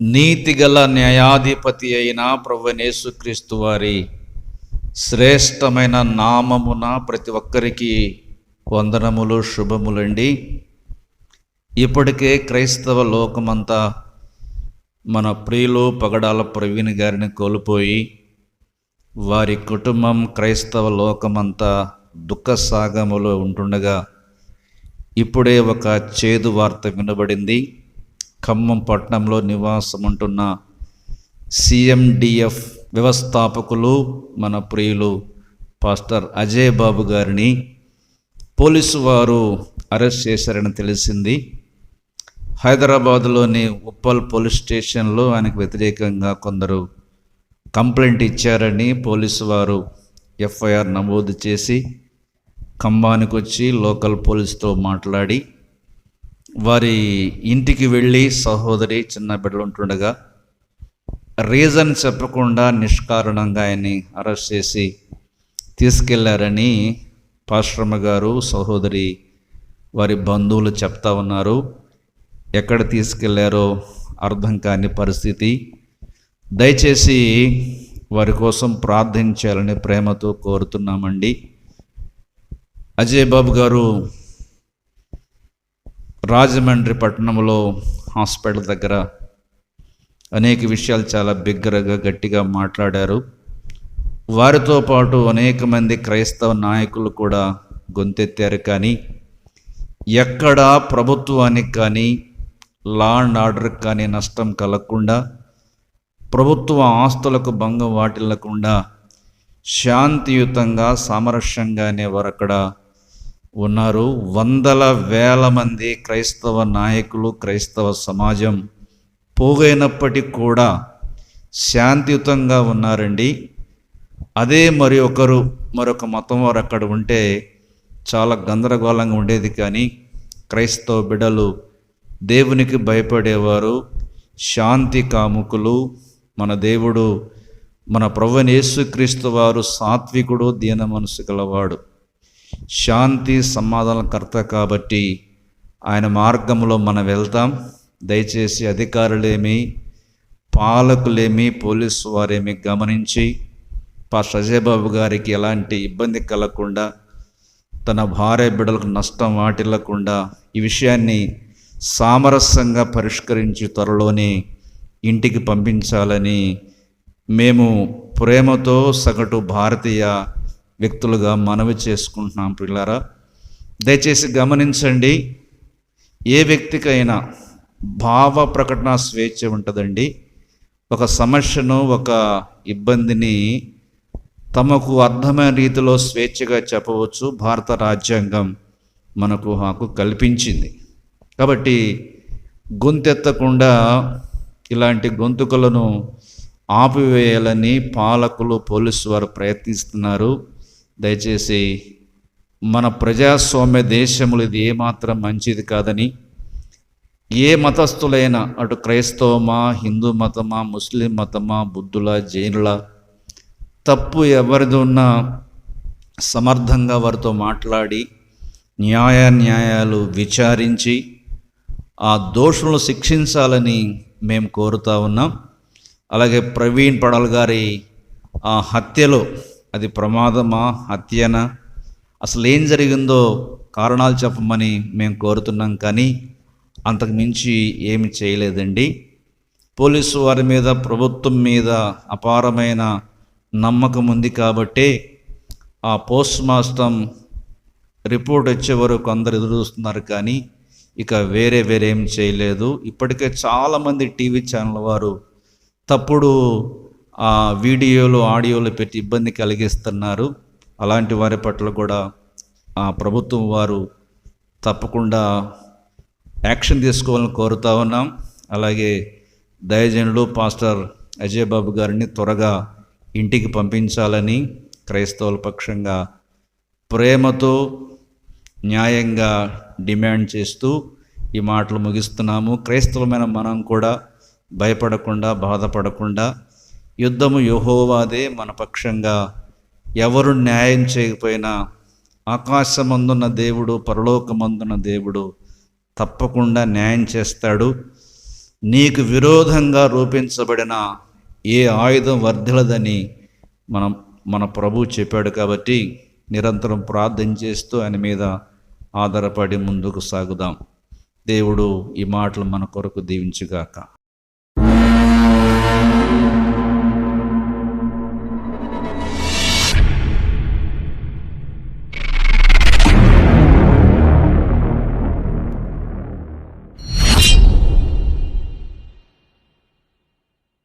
నీతిగల న్యాయాధిపతి అయిన ప్రభునేసుక్రీస్తు వారి శ్రేష్టమైన నామమున ప్రతి ఒక్కరికి వందనములు శుభములండి. ఇప్పటికే క్రైస్తవ లోకమంతా మన ప్రియులు పగడాల ప్రవీణ్ గారిని కోల్పోయి వారి కుటుంబం క్రైస్తవ లోకమంతా దుఃఖ సాగములో ఉంటుండగా ఇప్పుడే ఒక చేదు వార్త వినబడింది. ఖమ్మం పట్టణంలో నివాసం ఉంటున్న సిఎండిఎఫ్ వ్యవస్థాపకులు మన ప్రియులు పాస్టర్ అజయ్ బాబు గారిని పోలీసు వారు అరెస్ట్ చేశారని తెలిసింది. హైదరాబాద్లోని ఉప్పల్ పోలీస్ స్టేషన్లో ఆయనకు వ్యతిరేకంగా కొందరు కంప్లైంట్ ఇచ్చారని పోలీసు వారు ఎఫ్ఐఆర్ నమోదు చేసి ఖమ్మానికి వచ్చి లోకల్ పోలీసుతో మాట్లాడి వారి ఇంటికి వెళ్ళి సహోదరి చిన్న బిడ్డలు ఉంటుండగా రీజన్ చెప్పకుండా నిష్కారణంగా ఆయన్ని అరెస్ట్ చేసి తీసుకెళ్ళారని పాశ్రమ గారు సహోదరి వారి బంధువులు చెప్తా ఉన్నారు. ఎక్కడ తీసుకెళ్ళారో అర్థం కాని పరిస్థితి. దయచేసి వారి కోసం ప్రార్థించాలని ప్రేమతో కోరుతున్నామండి. అజయ్ బాబు గారు రాజమండ్రి పట్టణంలో హాస్పిటల్ దగ్గర అనేక విషయాలు చాలా బిగ్గరగా గట్టిగా మాట్లాడారు. వారితో పాటు అనేక మంది క్రైస్తవ నాయకులు కూడా గొంతెత్తారు కానీ ఎక్కడా ప్రభుత్వానికి కానీ లా అండ్ ఆర్డర్కి కానీ నష్టం కలగకుండా ప్రభుత్వ ఆస్తులకు భంగం వాటిల్లకుండా శాంతియుతంగా సామరస్యంగానే వారు అక్కడ ఉన్నారు. వందల వేల మంది క్రైస్తవ నాయకులు క్రైస్తవ సమాజం పోగైనప్పటికీ కూడా శాంతియుతంగా ఉన్నారండి. అదే మరి ఒకరు మరొక మతం వారు అక్కడ ఉంటే చాలా గందరగోళంగా ఉండేది కానీ క్రైస్తవ బిడ్డలు దేవునికి భయపడేవారు శాంతి కాముకులు మన దేవుడు మన ప్రభుని యేసుక్రీస్తు వారు సాత్వికుడు దీన మనసు గలవాడు. శాంతి సమాధానకర్త కాబట్టి ఆయన మార్గంలో మనం వెళ్తాం. దయచేసి అధికారులేమి పాలకులేమి పోలీసు వారేమి గమనించి పా సజయబాబు గారికి ఎలాంటి ఇబ్బంది కలగకుండా తన భార్య బిడ్డలకు నష్టం వాటిల్లకుండా ఈ విషయాన్ని సామరస్యంగా పరిష్కరించి త్వరలోనే ఇంటికి పంపించాలని మేము ప్రేమతో సగటు భారతీయ వ్యక్తులుగా మనవి చేసుకుంటున్నాం పిల్లారా దయచేసి గమనించండి ఏ వ్యక్తికైనా భావ ప్రకటన స్వేచ్ఛ ఉంటుందండి. ఒక సమస్యను ఒక ఇబ్బందిని తమకు అర్థమైన రీతిలో స్వేచ్ఛగా చెప్పవచ్చు. భారత రాజ్యాంగం మనకు హక్కు కల్పించింది. కాబట్టి గొంతెత్తకుండా ఇలాంటి గొంతుకలను ఆపివేయాలని పాలకులు పోలీసు వారు ప్రయత్నిస్తున్నారు. దయచేసి మన ప్రజాస్వామ్య దేశములు ఇది ఏమాత్రం మంచిది కాదని ఏ మతస్థులైనా అటు క్రైస్తవమా హిందూ మతమా ముస్లిం మతమా బుద్ధుల జైనుల తప్పు ఎవరిది ఉన్నా సమర్థంగా వారితో మాట్లాడి న్యాయ న్యాయాలు విచారించి ఆ దోషులను శిక్షించాలని మేము కోరుతా ఉన్నాం. అలాగే ప్రవీణ్ పడల్ గారి ఆ హత్యలో అది ప్రమాదమా హత్యనా? అసలు ఏం జరిగిందో కారణాలు చెప్పమని మేము కోరుతున్నాం కానీ అంతకు మించి ఏమి చేయలేదండి. పోలీసు వారి మీద ప్రభుత్వం మీద అపారమైన నమ్మకం ఉంది కాబట్టి ఆ పోస్ట్ మాస్టర్ రిపోర్ట్ వచ్చే వరకు అందరు ఎదురు చూస్తున్నారు కానీ ఇక వేరే వేరే ఏం చేయలేదు. ఇప్పటికే చాలామంది టీవీ ఛానల్ వారు తప్పుడు ఆ వీడియోలు ఆడియోలు పెట్టి ఇబ్బంది కలిగిస్తున్నారు. అలాంటి వారి పట్ల కూడా ఆ ప్రభుత్వం వారు తప్పకుండా యాక్షన్ తీసుకోవాలని కోరుతా ఉన్నాం. అలాగే దయజనులు పాస్టర్ అజయ్ బాబు గారిని త్వరగా ఇంటికి పంపించాలని క్రైస్తవుల పక్షంగా ప్రేమతో న్యాయంగా డిమాండ్ చేస్తూ ఈ మాటలు ముగిస్తున్నాము. క్రైస్తవమైన మనం కూడా భయపడకుండా బాధపడకుండా యుద్ధము యహోవాదే మన పక్షంగా. ఎవరు న్యాయం చేయకపోయినా ఆకాశమందున్న దేవుడు పరలోకమందున్న దేవుడు తప్పకుండా న్యాయం చేస్తాడు. నీకు విరోధంగా రూపించబడిన ఏ ఆయుధం వర్ధిలదని మనం మన ప్రభు చెప్పాడు కాబట్టి నిరంతరం ప్రార్థన చేస్తూ ఆయన మీద ఆధారపడి ముందుకు సాగుదాం. దేవుడు ఈ మాటలు మన కొరకు దీవించుగాక.